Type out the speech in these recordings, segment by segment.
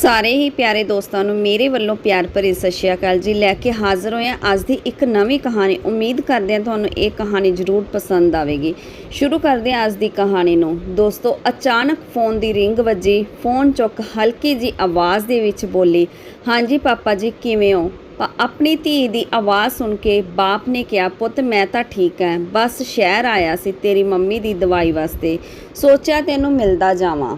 ਸਾਰੇ ਹੀ ਪਿਆਰੇ ਦੋਸਤਾਂ ਨੂੰ ਮੇਰੇ ਵੱਲੋਂ ਪਿਆਰ ਭਰੀ ਸਤਿ ਸ਼੍ਰੀ ਅਕਾਲ ਜੀ। ਲੈ ਕੇ ਹਾਜ਼ਰ ਹੋਏ ਹਾਂ ਅੱਜ ਦੀ ਇੱਕ ਨਵੀਂ ਕਹਾਣੀ। ਉਮੀਦ ਕਰਦੇ ਹਾਂ ਤੁਹਾਨੂੰ ਇਹ ਕਹਾਣੀ ਜ਼ਰੂਰ ਪਸੰਦ ਆਵੇਗੀ। ਸ਼ੁਰੂ ਕਰਦੇ ਹਾਂ ਅੱਜ ਦੀ ਕਹਾਣੀ ਨੂੰ। ਦੋਸਤੋ, ਅਚਾਨਕ ਫੋਨ ਦੀ ਰਿੰਗ ਵੱਜੀ। ਫੋਨ ਚੁੱਕ ਹਲਕੀ ਜੀ ਆਵਾਜ਼ ਦੇ ਵਿੱਚ ਬੋਲੀ, ਹਾਂਜੀ ਪਾਪਾ ਜੀ, ਕਿਵੇਂ ਹੋ? ਆਪਣੀ ਧੀ ਦੀ ਆਵਾਜ਼ ਸੁਣ ਕੇ ਬਾਪ ਨੇ ਕਿਹਾ, ਪੁੱਤ, ਮੈਂ ਤਾਂ ਠੀਕ ਹਾਂ। ਬਸ ਸ਼ਹਿਰ ਆਇਆ ਸੀ ਤੇਰੀ ਮੰਮੀ ਦੀ ਦਵਾਈ ਵਾਸਤੇ। ਸੋਚਿਆ ਤੈਨੂੰ ਮਿਲਦਾ ਜਾਵਾਂ।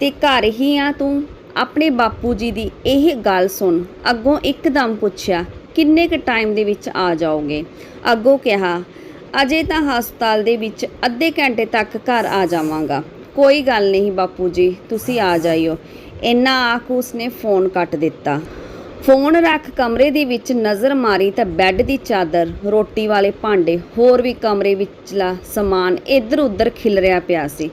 ਤੇ ਘਰ ਹੀ ਆ ਤੂੰ? ਆਪਣੇ ਬਾਪੂ ਜੀ ਦੀ ਇਹ ਗੱਲ ਸੁਣ ਅੱਗੋਂ ਇੱਕਦਮ ਪੁੱਛਿਆ, ਕਿੰਨੇ ਕੁ ਟਾਈਮ ਦੇ ਵਿੱਚ ਆ ਜਾਓਗੇ? ਅੱਗੋਂ ਕਿਹਾ, ਅਜੇ ਤਾਂ ਹਸਪਤਾਲ ਦੇ ਵਿੱਚ ਅੱਧੇ ਘੰਟੇ ਤੱਕ ਘਰ ਆ ਜਾਵਾਂਗਾ। ਕੋਈ ਗੱਲ ਨਹੀਂ ਬਾਪੂ ਜੀ, ਤੁਸੀਂ ਆ ਜਾਇਓ। ਇੰਨਾ ਆਖ ਉਸਨੇ ਫੋਨ ਕੱਟ ਦਿੱਤਾ। ਫੋਨ ਰੱਖ ਕਮਰੇ ਦੇ ਵਿੱਚ ਨਜ਼ਰ ਮਾਰੀ ਤਾਂ ਬੈੱਡ ਦੀ ਚਾਦਰ, ਰੋਟੀ ਵਾਲੇ ਭਾਂਡੇ, ਹੋਰ ਵੀ ਕਮਰੇ ਵਿਚਲਾ ਸਮਾਨ ਇੱਧਰ ਉੱਧਰ ਖਿਲਰਿਆ ਪਿਆ ਸੀ।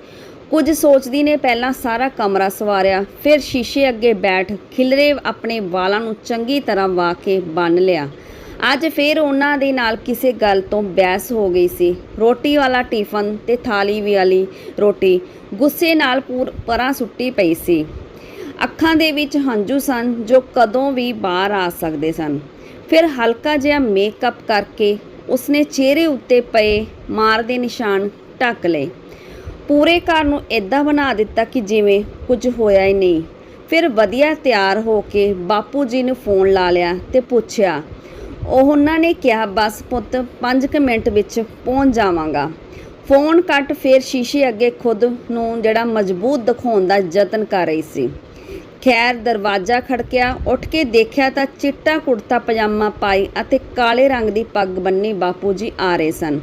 ਕੁਝ ਸੋਚਦੀ ਨੇ ਪਹਿਲਾਂ ਸਾਰਾ ਕਮਰਾ ਸਵਾਰਿਆ, ਫਿਰ ਸ਼ੀਸ਼ੇ ਅੱਗੇ ਬੈਠ ਖਿਲਰੇ ਆਪਣੇ ਵਾਲਾਂ ਨੂੰ ਚੰਗੀ ਤਰ੍ਹਾਂ ਵਾ ਕੇ ਬੰਨ ਲਿਆ। ਅੱਜ ਫਿਰ ਉਹਨਾਂ ਦੇ ਨਾਲ ਕਿਸੇ ਗੱਲ ਤੋਂ ਬਹਿਸ ਹੋ ਗਈ ਸੀ। ਰੋਟੀ ਵਾਲਾ ਟਿਫਨ ਤੇ ਥਾਲੀ ਵਾਲੀ ਰੋਟੀ ਗੁੱਸੇ ਨਾਲ ਪੂਰ ਪਰਾਂ ਸੁੱਟੀ ਪਈ ਸੀ। ਅੱਖਾਂ ਦੇ ਵਿੱਚ ਹੰਝੂ ਸਨ ਜੋ ਕਦੋਂ ਵੀ ਬਾਹਰ ਆ ਸਕਦੇ ਸਨ। ਫਿਰ ਹਲਕਾ ਜਿਹਾ ਮੇਕਅਪ ਕਰਕੇ ਉਸਨੇ ਚਿਹਰੇ ਉੱਤੇ ਪਏ ਮਾਰ ਦੇ ਨਿਸ਼ਾਨ ਢੱਕ ਲਏ। ਪੂਰੇ ਘਰ ਨੂੰ ਇਦਾਂ ਬਣਾ ਦਿੱਤਾ ਕਿ ਜਿਵੇਂ ਕੁਝ ਹੋਇਆ ਹੀ ਨਹੀਂ। ਫਿਰ ਵਧੀਆ ਤਿਆਰ ਹੋ ਕੇ ਬਾਪੂ ਜੀ ਨੂੰ ਫੋਨ ਲਾ ਲਿਆ ਤੇ ਪੁੱਛਿਆ, ਉਹ ਉਹਨਾਂ ਨੇ ਕਿਹਾ, ਬਸ ਪੁੱਤ 5 ਮਿੰਟ ਵਿੱਚ ਪਹੁੰਚ ਜਾਵਾਂਗਾ। ਫੋਨ ਕੱਟ ਫਿਰ ਸ਼ੀਸ਼ੇ ਅੱਗੇ ਖੁਦ ਨੂੰ ਜਿਹੜਾ ਮਜ਼ਬੂਤ ਦਿਖਾਉਣ ਦਾ ਯਤਨ ਕਰ ਰਹੀ ਸੀ। ਖੈਰ, ਦਰਵਾਜ਼ਾ ਖੜਕਿਆ, ਉੱਠ ਕੇ ਦੇਖਿਆ ਤਾਂ ਚਿੱਟਾ ਕੁੜਤਾ ਪਜਾਮਾ ਪਾਈ ਅਤੇ ਕਾਲੇ ਰੰਗ ਦੀ ਪੱਗ ਬੰਨੀ ਬਾਪੂ ਜੀ ਆ ਰਹੇ ਸਨ।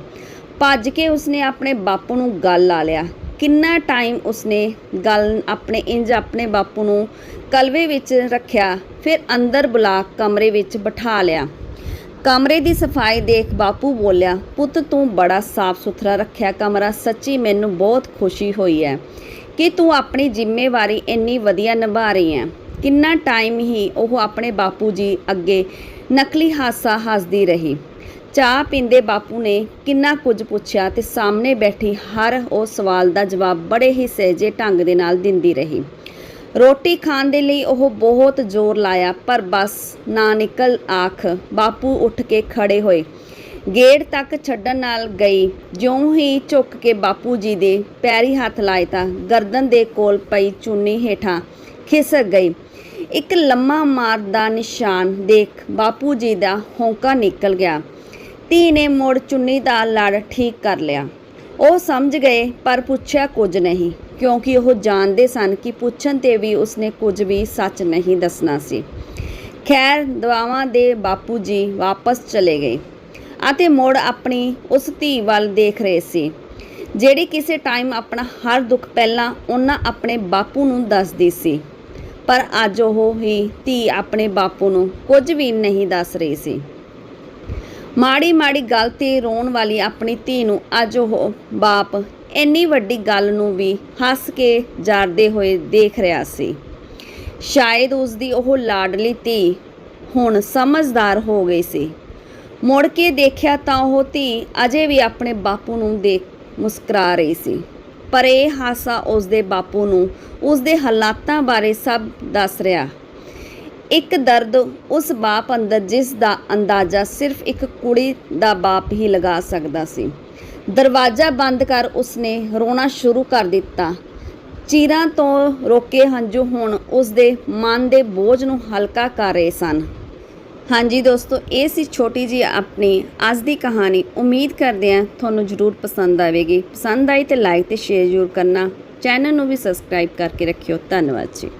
ਭੱਜ ਕੇ ਉਸਨੇ ਆਪਣੇ ਬਾਪੂ ਨੂੰ ਗੱਲ ਲਾ ਲਿਆ। ਕਿੰਨਾ ਟਾਈਮ ਉਸਨੇ ਗੱਲ ਆਪਣੇ ਇੰਜ ਆਪਣੇ ਬਾਪੂ ਨੂੰ ਕਲਵੇ ਵਿੱਚ ਰੱਖਿਆ, ਫਿਰ ਅੰਦਰ ਬੁਲਾ ਕਮਰੇ ਵਿੱਚ ਬਿਠਾ ਲਿਆ। ਕਮਰੇ ਦੀ ਸਫ਼ਾਈ ਦੇਖ ਬਾਪੂ ਬੋਲਿਆ, ਪੁੱਤ, ਤੂੰ ਬੜਾ ਸਾਫ਼ ਸੁਥਰਾ ਰੱਖਿਆ ਕਮਰਾ, ਸੱਚੀ ਮੈਨੂੰ ਬਹੁਤ ਖੁਸ਼ੀ ਹੋਈ ਹੈ ਕਿ ਤੂੰ ਆਪਣੀ ਜ਼ਿੰਮੇਵਾਰੀ ਇੰਨੀ ਵਧੀਆ ਨਿਭਾ ਰਹੀ ਹੈ ਕਿੰਨਾ ਟਾਈਮ ਹੀ ਉਹ ਆਪਣੇ ਬਾਪੂ ਜੀ ਅੱਗੇ ਨਕਲੀ ਹਾਸਾ ਹੱਸਦੀ ਰਹੀ। ਚਾਹ ਪੀਂਦੇ ਬਾਪੂ ਨੇ ਕਿੰਨਾ ਕੁਝ ਪੁੱਛਿਆ ਤੇ ਸਾਹਮਣੇ ਬੈਠੀ ਹਰ ਉਹ ਸਵਾਲ ਦਾ ਜਵਾਬ ਬੜੇ ਹੀ ਸਹਿਜੇ ਢੰਗ ਦੇ ਨਾਲ ਦਿੰਦੀ ਰਹੀ। ਰੋਟੀ ਖਾਣ ਦੇ ਲਈ ਉਹ ਬਹੁਤ ਜ਼ੋਰ ਲਾਇਆ, ਪਰ ਬਸ ਨਾ ਨਿਕਲ ਆਖ, ਬਾਪੂ ਉੱਠ ਕੇ ਖੜੇ ਹੋਏ। ਗੇਟ ਤੱਕ ਛੱਡਣ ਨਾਲ ਗਈ, ਜਿਉਂ ਹੀ ਝੁੱਕ ਕੇ ਬਾਪੂ ਜੀ ਦੇ ਪੈਰੀ ਹੱਥ ਲਾਏ ਤਾਂ ਗਰਦਨ ਦੇ ਕੋਲ ਪਈ ਚੁੰਨੀ ਹੇਠਾਂ ਖਿਸਕ ਗਈ। ਇੱਕ ਲੰਮਾ ਮਾਰ ਦਾ ਨਿਸ਼ਾਨ ਦੇਖ ਬਾਪੂ ਜੀ ਦਾ ਹੌਂਕਾ ਨਿਕਲ ਗਿਆ। ਧੀ ਨੇ ਮੁੜ ਚੁੰਨੀ ਦਾ ਲੜ ਠੀਕ ਕਰ ਲਿਆ। ਉਹ ਸਮਝ ਗਏ, ਪਰ ਪੁੱਛਿਆ ਕੁਝ ਨਹੀਂ, ਕਿਉਂਕਿ ਉਹ ਜਾਣਦੇ ਸਨ ਕਿ ਪੁੱਛਣ ਤੇ ਵੀ ਉਸਨੇ ਕੁਝ ਵੀ ਸੱਚ ਨਹੀਂ ਦੱਸਣਾ ਸੀ। ਖੈਰ ਦਵਾਵਾਂ ਦੇ ਬਾਪੂ ਜੀ ਵਾਪਸ ਚਲੇ ਗਏ ਅਤੇ ਮੁੜ ਆਪਣੀ ਉਸ ਧੀ ਵੱਲ ਦੇਖ ਰਹੇ ਸੀ, ਜਿਹੜੀ ਕਿਸੇ ਟਾਈਮ ਆਪਣਾ ਹਰ ਦੁੱਖ ਪਹਿਲਾਂ ਉਹਨਾਂ ਆਪਣੇ ਬਾਪੂ ਨੂੰ ਦੱਸਦੀ ਸੀ, ਪਰ ਅੱਜ ਉਹ ਹੀ ਧੀ ਆਪਣੇ ਬਾਪੂ ਨੂੰ ਕੁਝ ਵੀ ਨਹੀਂ ਦੱਸ ਰਹੀ ਸੀ। ਮਾੜੀ ਮਾੜੀ ਗੱਲ ਤੇ ਰੋਣ ਵਾਲੀ ਆਪਣੀ ਧੀ ਨੂੰ ਅੱਜ ਉਹ ਬਾਪ ਇੰਨੀ ਵੱਡੀ ਗੱਲ ਨੂੰ ਵੀ ਹੱਸ ਕੇ ਜਾਰਦੇ ਹੋਏ ਦੇਖ ਰਿਹਾ ਸੀ। ਸ਼ਾਇਦ ਉਸ ਦੀ ਉਹ ਲਾਡਲੀ ਧੀ ਹੁਣ ਸਮਝਦਾਰ ਹੋ ਗਈ ਸੀ। ਮੁੜ ਕੇ ਦੇਖਿਆ ਤਾਂ ਉਹ ਧੀ ਅਜੇ ਵੀ ਆਪਣੇ ਬਾਪੂ ਨੂੰ ਦੇਖ ਮੁਸਕਰਾ ਰਹੀ ਸੀ। ਪਰ ਇਹ ਹਾਸਾ ਉਸ ਦੇ ਬਾਪੂ ਨੂੰ ਉਸ ਦੇ ਹਾਲਾਤਾਂ ਬਾਰੇ ਸਭ ਦੱਸ ਰਿਹਾ। ਇੱਕ ਦਰਦ ਉਸ ਬਾਪ ਅੰਦਰ ਜਿਸ ਦਾ ਅੰਦਾਜ਼ਾ ਸਿਰਫ ਇੱਕ ਕੁੜੀ ਦਾ ਬਾਪ ਹੀ ਲਗਾ ਸਕਦਾ ਸੀ। ਦਰਵਾਜ਼ਾ ਬੰਦ ਕਰ ਉਸਨੇ ਰੋਣਾ ਸ਼ੁਰੂ ਕਰ ਦਿੱਤਾ। ਚੀਰਾਂ ਤੋਂ ਰੋਕੇ ਹੰਝੂ ਹੁਣ ਉਸਦੇ ਮਨ ਦੇ ਬੋਝ ਨੂੰ ਹਲਕਾ ਕਰ ਰਹੇ ਸਨ। ਹਾਂਜੀ ਦੋਸਤੋ, ਇਹ ਸੀ ਛੋਟੀ ਜੀ ਆਪਣੀ ਅੱਜ ਦੀ ਕਹਾਣੀ। ਉਮੀਦ ਕਰਦੇ ਹਾਂ ਤੁਹਾਨੂੰ ਜ਼ਰੂਰ ਪਸੰਦ ਆਵੇਗੀ। ਪਸੰਦ ਆਈ ਤੇ ਲਾਈਕ ਤੇ ਸ਼ੇਅਰ ਜ਼ਰੂਰ ਕਰਨਾ। ਚੈਨਲ ਨੂੰ ਵੀ ਸਬਸਕ੍ਰਾਈਬ ਕਰਕੇ ਰੱਖਿਓ। ਧੰਨਵਾਦ ਜੀ।